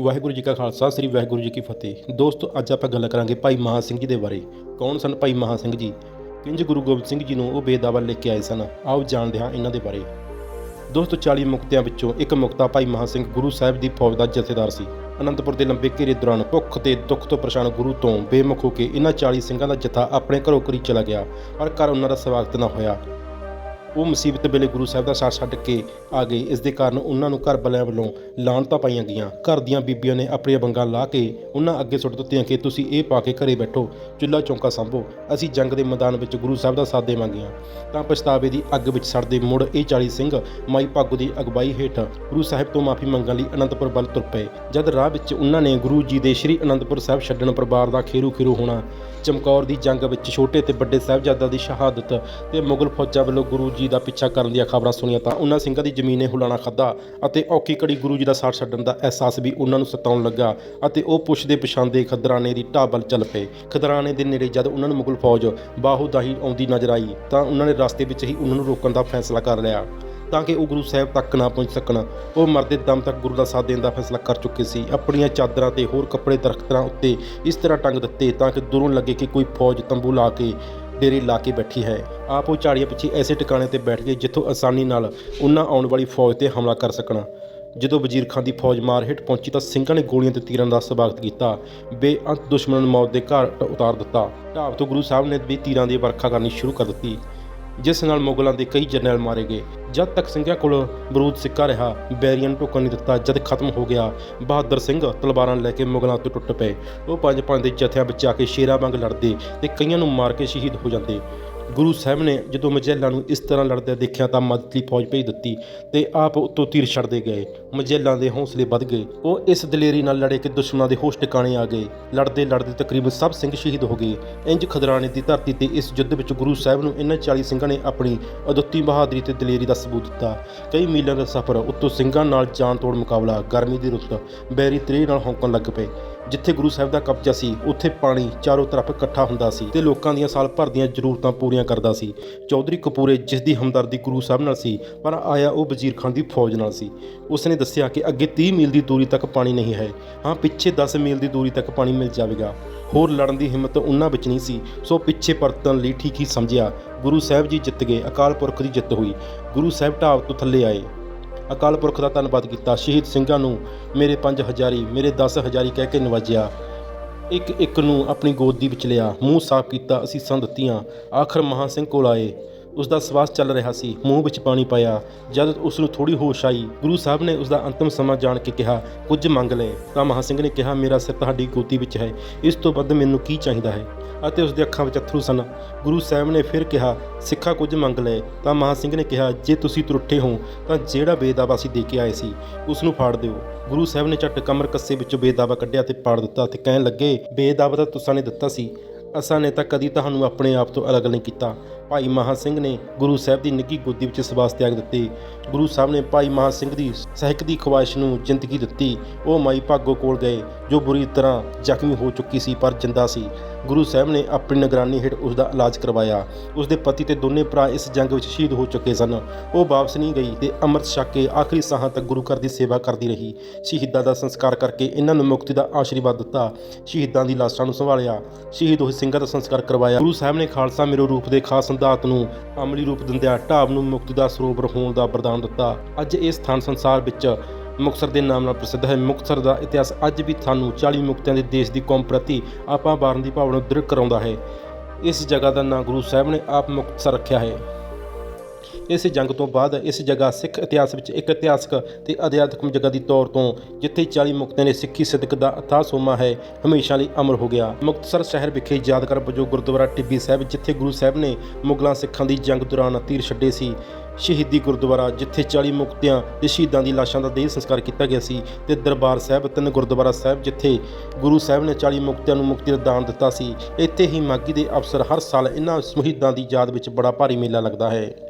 ਵਾਹਿਗੁਰੂ ਜੀ ਕਾ ਖਾਲਸਾ, ਸ੍ਰੀ ਵਾਹਿਗੁਰੂ ਜੀ ਕੀ ਫਤਿਹ। ਦੋਸਤੋ, ਅੱਜ ਆਪਾਂ ਗੱਲ ਕਰਾਂਗੇ ਭਾਈ ਮਹਾ ਸਿੰਘ ਜੀ ਦੇ ਬਾਰੇ। ਕੌਣ ਸਨ ਭਾਈ ਮਹਾ ਸਿੰਘ ਜੀ? ਕਿੰਜ ਗੁਰੂ ਗੋਬਿੰਦ ਸਿੰਘ ਜੀ ਨੂੰ ਉਹ ਬੇਦਾਵਾ ਲੈ ਕੇ ਆਏ ਸਨ? ਆਓ ਜਾਣਦੇ ਹਾਂ ਇਹਨਾਂ ਦੇ ਬਾਰੇ। ਦੋਸਤੋ 40 ਮੁਕਤਿਆਂ ਵਿੱਚੋਂ ਇੱਕ ਮੁਕਤਾ ਭਾਈ ਮਹਾ ਸਿੰਘ ਗੁਰੂ ਸਾਹਿਬ ਦੀ ਫੌਜ ਦਾ ਜਥੇਦਾਰ ਸੀ। ਅਨੰਦਪੁਰ ਦੇ ਲੰਬੇ ਘੇਰੇ ਦੌਰਾਨ ਭੁੱਖ ਤੇ ਦੁੱਖ ਤੋਂ ਪਰੇਸ਼ਾਨ ਗੁਰੂ ਤੋਂ ਬੇਮੁਖ ਹੋ ਕੇ ਇਹਨਾਂ 40 ਸਿੰਘਾਂ ਦਾ ਜਥਾ ਆਪਣੇ ਘਰੋਂ ਘਰੀ ਚਲਾ ਗਿਆ, ਪਰ ਘਰ ਉਹਨਾਂ ਦਾ ਸਵਾਗਤ ਨਾ ਹੋਇਆ। ਉਹ ਮੁਸੀਬਤ ਵੇਲੇ ਗੁਰੂ ਸਾਹਿਬ ਦਾ ਸਾਥ ਛੱਡ ਕੇ ਆ ਗਏ। ਇਸ ਦੇ ਕਾਰਨ ਉਹਨਾਂ ਨੂੰ ਘਰ ਵਾਲਿਆਂ ਵੱਲੋਂ ਲਾਹਣਤਾਂ ਪਾਈਆਂ ਗਈਆਂ। ਘਰ ਦੀਆਂ ਬੀਬੀਆਂ ਨੇ ਆਪਣੀਆਂ ਬੰਗਾਂ ਲਾ ਕੇ ਉਹਨਾਂ ਅੱਗੇ ਸੁੱਟ ਦਿੱਤੀਆਂ ਕਿ ਤੁਸੀਂ ਇਹ ਪਾ ਕੇ ਘਰੇ ਬੈਠੋ, ਚੁੱਲ੍ਹਾ ਚੌਂਕਾ ਸੰਭੋ। ਅਸੀਂ ਜੰਗ ਦੇ ਮੈਦਾਨ ਵਿੱਚ ਗੁਰੂ ਸਾਹਿਬ ਦਾ ਸਾਥ ਦੇਵਾਂਗੀਆਂ ਤਾਂ ਪਛਤਾਵੇ ਦੀ ਅੱਗ ਵਿੱਚ ਸੜਦੇ ਮੁੜ ਇਹ 40 ਸਿੰਘ ਮਾਈ ਭਾਗੋ ਦੀ ਅਗਵਾਈ ਹੇਠ ਗੁਰੂ ਸਾਹਿਬ ਤੋਂ ਮਾਫੀ ਮੰਗਣ ਲਈ ਅਨੰਦਪੁਰ ਵੱਲ ਤੁਰ ਪਏ। ਜਦ ਰਾਹ ਵਿੱਚ ਉਹਨਾਂ ਨੇ ਗੁਰੂ ਜੀ ਦੇ ਸ੍ਰੀ ਅਨੰਦਪੁਰ ਸਾਹਿਬ ਛੱਡਣ ਪਰਿਵਾਰ ਦਾ ਖੇਰੂ ਖੇਰੂ ਹੋਣਾ, ਚਮਕੌਰ ਦੀ ਜੰਗ ਵਿੱਚ ਛੋਟੇ ਤੇ ਵੱਡੇ ਸਾਹਿਬਜ਼ਾਦਿਆਂ ਦੀ ਸ਼ਹਾਦਤ ਤੇ ਮੁਗਲ ਫੌਜਾਂ ਵੱਲੋਂ ਗੁਰੂ ਜੀ ਦਾ ਪਿੱਛਾ ਕਰਨ ਦੀਆਂ ਖਬਰਾਂ ਸੁਣੀਆਂ ਤਾਂ ਉਹਨਾਂ ਸਿੰਘਾਂ ਦੀ ਜ਼ਮੀਨ ਜ਼ਮੀਨੇ ਹੁਲਾਣਾ ਖਾਦਾ ਅਤੇ ਔਖੀ ਘੜੀ ਗੁਰੂ ਜੀ ਦਾ ਸਾਥ ਛੱਡਣ ਦਾ ਅਹਿਸਾਸ ਵੀ ਉਹਨਾਂ ਨੂੰ ਸਤਾਉਣ ਲੱਗਾ ਅਤੇ ਉਹ ਪੁੱਛਦੇ ਪਛਾਣਦੇ ਖਦਰਾਣੇ ਦੀ ਢਾਬਲ ਚੱਲ ਪਏ। ਖਦਰਾਣੇ ਦੇ ਨੇੜੇ ਜਦ ਉਹਨਾਂ ਨੂੰ ਮੁਗਲ ਫੌਜ ਬਾਹੂ ਦਾਹੀ ਆਉਂਦੀ ਨਜ਼ਰ ਆਈ ਤਾਂ ਉਹਨਾਂ ਨੇ ਰਸਤੇ ਵਿੱਚ ਹੀ ਉਹਨਾਂ ਨੂੰ ਰੋਕਣ ਦਾ ਫੈਸਲਾ ਕਰ ਲਿਆ। ਤਾਂ ਕਿ ਉਹ ਗੁਰੂ ਸਾਹਿਬ ਤੱਕ ਨਾ ਪਹੁੰਚ ਸਕਣ, ਉਹ ਮਰਦੇ ਦਮ ਤੱਕ ਗੁਰੂ ਦਾ ਸਾਥ ਦੇਣ ਦਾ ਫੈਸਲਾ ਕਰ ਚੁੱਕੇ ਸੀ। ਆਪਣੀਆਂ ਚਾਦਰਾਂ ਤੇ ਹੋਰ ਕੱਪੜੇ ਦਰਖਤਾਂ ਉੱਤੇ ਇਸ ਤਰ੍ਹਾਂ ਟੰਗ ਦਿੱਤੇ ਤਾਂ ਕਿ ਦੂਰੋਂ ਲੱਗੇ ਕਿ ਕੋਈ ਫੌਜ ਤੰਬੂ ਲਾ ਕੇ ਡੇਰੇ ਲਾ ਕੇ ਬੈਠੀ ਹੈ। ਆਪ ਉਹ ਝਾੜੀਆਂ ਪਿੱਛੇ ਐਸੇ ਟਿਕਾਣੇ ਤੇ ਬੈਠ ਗਏ ਜਿੱਥੋਂ ਆਸਾਨੀ ਨਾਲ ਉਹਨਾਂ ਆਉਣ ਵਾਲੀ ਫੌਜ ਤੇ ਹਮਲਾ ਕਰ ਸਕਣ। ਜਦੋਂ ਵਜ਼ੀਰ ਖਾਨ ਦੀ ਫੌਜ ਮਾਰ ਹੇਠ ਪਹੁੰਚੀ ਤਾਂ ਸਿੰਘਾਂ ਨੇ ਗੋਲੀਆਂ ਤੇ ਤੀਰਾਂ ਦਾ ਸਵਾਗਤ ਕੀਤਾ। ਬੇਅੰਤ ਦੁਸ਼ਮਣ ਨੂੰ ਮੌਤ ਦੇ ਘਾਟ ਉਤਾਰ ਦਿੱਤਾ। ਢਾਬ ਤੋਂ ਗੁਰੂ ਸਾਹਿਬ ਨੇ ਵੀ ਤੀਰਾਂ ਦੀ ਵਰਖਾ ਕਰਨੀ ਸ਼ੁਰੂ ਕਰ ਦਿੱਤੀ। ਜਿਸ ਨਾਲ ਮੁਗਲਾਂ ਦੇ ਕਈ ਜਰਨੈਲ ਮਾਰੇ ਗਏ। ਜਦ ਤੱਕ ਸਿੰਘਾਂ ਕੋਲ ਬਰੂਦ ਸਿੱਕਾ ਰਿਹਾ, ਬੈਰੀਅਨ ਢੁੱਕਣ ਨਹੀਂ ਦਿੱਤਾ ਜਦ ਖਤਮ ਹੋ ਗਿਆ, ਬਹਾਦਰ ਸਿੰਘ ਤਲਵਾਰਾਂ ਲੈ ਕੇ ਮੁਗਲਾਂ ਤੋਂ ਟੁੱਟ ਪਏ। ਉਹ ਪੰਜ ਪੰਜ ਦੇ ਜਥਿਆਂ ਵਿੱਚ ਆ ਕੇ ਸ਼ੇਰਾਂ ਵਾਂਗ ਲੜਦੇ ਤੇ ਕਈਆਂ ਨੂੰ ਮਾਰ ਕੇ ਸ਼ਹੀਦ ਹੋ ਜਾਂਦੇ। ਗੁਰੂ ਸਾਹਿਬ ਨੇ ਜਦੋਂ ਮਜੈਲਾਂ ਨੂੰ ਇਸ ਤਰ੍ਹਾਂ ਲੜਦੇ ਦੇਖਿਆ ਤਾਂ ਮਦਦ ਲਈ ਫੌਜ ਭੇਜ ਦਿੱਤੀ ਤੇ ਆਪ ਉੱਤੋਂ ਤੀਰ ਛੱਡਦੇ ਗਏ। ਮਜੈਲਾਂ ਦੇ ਹੌਸਲੇ ਵੱਧ ਗਏ। ਉਹ ਇਸ ਦਲੇਰੀ ਨਾਲ ਲੜੇ ਕਿ ਦੁਸ਼ਮਣਾਂ ਦੇ ਹੋਸ਼ ਟਿਕਾਣੇ ਆ ਗਏ। ਲੜਦੇ ਲੜਦੇ ਤਕਰੀਬਨ ਸਭ ਸਿੰਘ ਸ਼ਹੀਦ ਹੋ ਗਏ। ਇੰਜ ਖਦਰਾਣੇ ਦੀ ਧਰਤੀ ਤੇ ਇਸ ਯੁੱਧ ਵਿੱਚ ਗੁਰੂ ਸਾਹਿਬ ਨੂੰ ਇਹਨਾਂ 40 ਸਿੰਘਾਂ ਨੇ ਆਪਣੀ ਅਦੁੱਤੀ ਬਹਾਦਰੀ ਤੇ ਦਲੇਰੀ ਦਾ ਸਬੂਤ ਦਿੱਤਾ। ਕਈ ਮੀਲਾਂ ਦਾ ਸਫ਼ਰ ਉੱਤੋਂ ਸਿੰਘਾਂ ਨਾਲ ਜਾਨ ਤੋੜ ਮੁਕਾਬਲਾ, ਗਰਮੀ ਦੀ ਰੁੱਤ, ਬੈਰੀ ਤਰੇ ਨਾਲ ਹੌਂਕਣ ਲੱਗ ਪਏ। ਜਿੱਥੇ ਗੁਰੂ ਸਾਹਿਬ ਦਾ ਕਬਜ਼ਾ ਸੀ, ਉੱਥੇ ਪਾਣੀ ਚਾਰੋਂ ਤਰਫ ਇਕੱਠਾ ਹੁੰਦਾ ਸੀ ਤੇ ਲੋਕਾਂ ਦੀਆਂ ਸਾਲ ਭਰ ਦੀਆਂ ਜ਼ਰੂਰਤਾਂ ਪੂਰੀਆਂ ਕਰਦਾ ਸੀ। ਚੌਧਰੀ ਕਪੂਰੇ, ਜਿਸ ਦੀ ਹਮਦਰਦੀ ਗੁਰੂ ਸਾਹਿਬ ਨਾਲ ਸੀ, ਪਰ ਆਇਆ ਉਹ ਵਜ਼ੀਰ ਖਾਨ ਦੀ ਫੌਜ ਨਾਲ ਸੀ। ਉਸਨੇ ਦੱਸਿਆ ਕਿ ਅੱਗੇ 30 ਮੀਲ ਦੀ ਦੂਰੀ ਤੱਕ ਪਾਣੀ ਨਹੀਂ ਹੈ। ਹਾਂ, ਪਿੱਛੇ 10 ਮੀਲ ਦੀ ਦੂਰੀ ਤੱਕ ਪਾਣੀ ਮਿਲ ਜਾਵੇਗਾ। ਹੋਰ ਲੜਨ ਦੀ ਹਿੰਮਤ ਉਹਨਾਂ ਵਿੱਚ ਨਹੀਂ ਸੀ, ਸੋ ਪਿੱਛੇ ਪਰਤਣ ਲਈ ਠੀਕ ਹੀ ਸਮਝਿਆ। ਗੁਰੂ ਸਾਹਿਬ ਜੀ ਜਿੱਤ ਗਏ, ਅਕਾਲ ਪੁਰਖ ਦੀ ਜਿੱਤ ਹੋਈ। ਗੁਰੂ ਸਾਹਿਬ ਢਾਬ ਤੋਂ ਥੱਲੇ ਆਏ। ਅਕਾਲ ਪੁਰਖ ਦਾ ਧੰਨਵਾਦ ਕੀਤਾ। ਸ਼ਹੀਦ ਸਿੰਘਾਂ ਨੂੰ ਮੇਰੇ ਪੰਜ ਹਜ਼ਾਰੀ, ਮੇਰੇ 10 ਹਜ਼ਾਰੀ ਕਹਿ ਕੇ ਨਵਾਜਿਆ। ਇੱਕ ਇੱਕ ਨੂੰ ਆਪਣੀ ਗੋਦੀ ਵਿੱਚ ਲਿਆ, ਮੂੰਹ ਸਾਫ਼ ਕੀਤਾ ਅਸੀਸਾਂ ਦਿੱਤੀਆਂ। ਆਖਰ ਮਹਾਂ ਸਿੰਘ ਕੋਲ ਆਏ। ਉਸ ਦਾ ਸਵਾਸ ਚੱਲ ਰਿਹਾ ਸੀ, ਮੂੰਹ ਵਿੱਚ ਪਾਣੀ ਪਾਇਆ। ਜਦ ਉਸ ਨੂੰ ਥੋੜੀ ਹੋਸ਼ ਆਈ, ਗੁਰੂ ਸਾਹਿਬ ਨੇ ਉਸ ਦਾ ਅੰਤਮ ਸਮਾਂ ਜਾਣ ਕੇ ਕਿਹਾ, ਕੁਝ ਮੰਗ ਲੈ। ਤਾਂ ਮਹਾ ਸਿੰਘ ਨੇ ਕਿਹਾ, ਮੇਰਾ ਸਿਰ ਤੁਹਾਡੀ ਗੋਦੀ ਵਿੱਚ ਹੈ। ਇਸ ਤੋਂ ਵੱਧ ਮੈਨੂੰ ਕੀ ਚਾਹੀਦਾ ਹੈ? ਅਤੇ ਉਸ ਦੇ ਅੱਖਾਂ ਵਿੱਚ ਅਥਰੂ ਸਨ। ਗੁਰੂ ਸਾਹਿਬ ਨੇ ਫਿਰ ਕਿਹਾ, ਸਿੱਖਾ ਕੁਝ ਮੰਗ ਲੈ। ਤਾਂ ਮਹਾ ਸਿੰਘ ਨੇ ਕਿਹਾ, ਜੇ ਤੁਸੀਂ ਤਰੁੱਠੇ ਹੋ, ਤਾਂ ਜਿਹੜਾ ਬੇਦਾਵਾ ਅਸੀਂ ਦੇ ਕੇ ਆਏ ਸੀ ਉਸ ਨੂੰ ਫਾੜ ਦਿਓ। ਗੁਰੂ ਸਾਹਿਬ ਨੇ ਝੱਟ ਕਮਰ ਕੱਸੇ ਵਿੱਚੋਂ ਬੇਦਾਵਾ ਕੱਢਿਆ ਤੇ ਪਾੜ ਦਿੱਤਾ ਤੇ ਕਹਿਣ ਲੱਗੇ, ਬੇਦਾਵਾ ਤਾਂ ਤੁਸਾਂ ਨੇ ਦਿੱਤਾ ਸੀ। ਅਸਾਂ ਨੇ ਤਾਂ ਕਦੀ ਤੁਹਾਨੂੰ ਆਪਣੇ ਆਪ ਤੋਂ ਅਲੱਗ ਨਹੀਂ ਕੀਤਾ। ਭਾਈ ਮਹਾ ਸਿੰਘ ਨੇ ਗੁਰੂ ਸਾਹਿਬ ਦੀ ਨਿੱਘੀ ਗੋਦੀ ਵਿੱਚ ਸਵਾਸ ਤਿਆਗ ਦਿੱਤੇ। ਗੁਰੂ ਸਾਹਿਬ ਨੇ ਭਾਈ ਮਹਾ ਸਿੰਘ ਦੀ ਸਹਿਕ ਦੀ ਖਵਾਇਸ਼ ਨੂੰ ਜ਼ਿੰਦਗੀ ਦਿੱਤੀ। ਉਹ ਮਾਈ ਭਾਗੋ ਕੋਲ ਗਏ, ਜੋ ਬੁਰੀ ਤਰ੍ਹਾਂ ਜ਼ਖਮੀ ਹੋ ਚੁੱਕੀ ਸੀ, ਪਰ ਜਿੰਦਾ ਸੀ। ਗੁਰੂ ਸਾਹਿਬ ਨੇ ਆਪਣੀ ਨਿਗਰਾਨੀ ਹੇਠ ਉਸ ਦਾ ਇਲਾਜ ਕਰਵਾਇਆ। ਉਸ ਦੇ ਪਤੀ ਤੇ ਦੋਨੇ ਭਰਾ ਇਸ ਜੰਗ ਵਿੱਚ ਸ਼ਹੀਦ ਹੋ ਚੁੱਕੇ ਸਨ। ਉਹ ਵਾਪਸ ਨਹੀਂ ਗਈ ਤੇ ਅੰਮ੍ਰਿਤ ਛਕ ਕੇ ਆਖਰੀ ਸਾਹਾਂ ਤੱਕ ਗੁਰੂ ਘਰ ਦੀ ਸੇਵਾ ਕਰਦੀ ਰਹੀ। ਸ਼ਹੀਦਾਂ ਦਾ ਸੰਸਕਾਰ ਕਰਕੇ ਇਹਨਾਂ ਨੂੰ ਮੁਕਤੀ ਦਾ ਆਸ਼ੀਰਵਾਦ ਦਿੱਤਾ। ਸ਼ਹੀਦਾਂ ਦੀ ਲਾਸ਼ਾਂ ਨੂੰ ਸੰਭਾਲਿਆ। ਸ਼ਹੀਦ ਹੋਏ ਸਿੰਘਾਂ ਦਾ ਸੰਸਕਾਰ ਕਰਵਾਇਆ। ਗੁਰੂ ਸਾਹਿਬ ਨੇ ਖਾਲਸਾ ਮੇਰੋ ਰੂਪ ਦੇ ਖਾਸ ਸੰਦਾਤ ਨੂੰ ਅਮਲੀ ਰੂਪ ਦਿੰਦਿਆਂ ਢਾਬ ਨੂੰ ਮੁਕਤੀ ਦਾ ਸਰੋਵਰ ਹੋਣ ਦਾ ਵਰਦਾਨ ਦਿੱਤਾ। ਅੱਜ ਇਹ ਸਥਾਨ ਸੰਸਾਰ ਵਿੱਚ ਮੁਕਤਸਰ ਦੇ ਨਾਮ ਨਾਲ ਪ੍ਰਸਿੱਧ ਹੈ। ਮੁਕਤਸਰ ਦਾ ਇਤਿਹਾਸ ਅੱਜ ਵੀ ਸਾਨੂੰ 40 ਮੁਕਤਿਆਂ ਦੇ ਦੇਸ਼ ਦੀ ਕੌਮ ਪ੍ਰਤੀ ਆਪਾਂ ਬਾਰਨ ਦੀ ਭਾਵਨਾ ਦ੍ਰਿੜ ਕਰਾਉਂਦਾ ਹੈ। ਇਸ ਜਗ੍ਹਾ ਦਾ ਨਾਂ ਗੁਰੂ ਸਾਹਿਬ ਨੇ ਆਪ ਮੁਕਤਸਰ ਰੱਖਿਆ ਹੈ। ਇਸ ਜੰਗ ਤੋਂ ਬਾਅਦ ਇਸ ਜਗ੍ਹਾ ਸਿੱਖ ਇਤਿਹਾਸ ਵਿੱਚ ਇੱਕ ਇਤਿਹਾਸਕ ਤੇ ਅਧਿਆਤਮਿਕ ਜਗ੍ਹਾ ਦੀ ਤੌਰ ਤੋਂ ਜਿੱਥੇ 40 ਮੁਕਤਿਆਂ ਨੇ ਸਿੱਖੀ ਸਿੱਧਕ ਦਾ ਅਥਾਹ ਸੋਮਾ ਹੈ, ਹਮੇਸ਼ਾ ਲਈ ਅਮਰ ਹੋ ਗਿਆ। ਮੁਕਤਸਰ ਸ਼ਹਿਰ ਵਿਖੇ ਯਾਦਗਾਰ ਵਜੋਂ ਗੁਰਦੁਆਰਾ ਟਿੱਬੀ ਸਾਹਿਬ, ਜਿੱਥੇ ਗੁਰੂ ਸਾਹਿਬ ਨੇ ਮੁਗਲਾਂ ਸਿੱਖਾਂ ਦੀ ਜੰਗ ਦੌਰਾਨ ਤੀਰ ਛੱਡੇ ਸੀ। ਸ਼ਹੀਦੀ ਗੁਰਦੁਆਰਾ, ਜਿੱਥੇ 40 ਮੁਕਤਿਆਂ ਤੇ ਸ਼ਹੀਦਾਂ ਦੀ ਲਾਸ਼ਾਂ ਦਾ ਦੇਹ ਸੰਸਕਾਰ ਕੀਤਾ ਗਿਆ ਸੀ ਤੇ ਦਰਬਾਰ ਸਾਹਿਬ, ਤਿੰਨ ਗੁਰਦੁਆਰਾ ਸਾਹਿਬ, ਜਿੱਥੇ ਗੁਰੂ ਸਾਹਿਬ ਨੇ 40 ਮੁਕਤਿਆਂ ਨੂੰ ਮੁਕਤੀ ਦਾ ਦਾਨ ਦਿੱਤਾ ਸੀ, ਇੱਥੇ ਹੀ ਮਾਗੀ ਦੇ ਅਵਸਰ ਹਰ ਸਾਲ ਇਹਨਾਂ ਸ਼ਹੀਦਾਂ ਦੀ ਯਾਦ ਵਿੱਚ ਬੜਾ ਭਾਰੀ ਮੇਲਾ ਲੱਗਦਾ ਹੈ।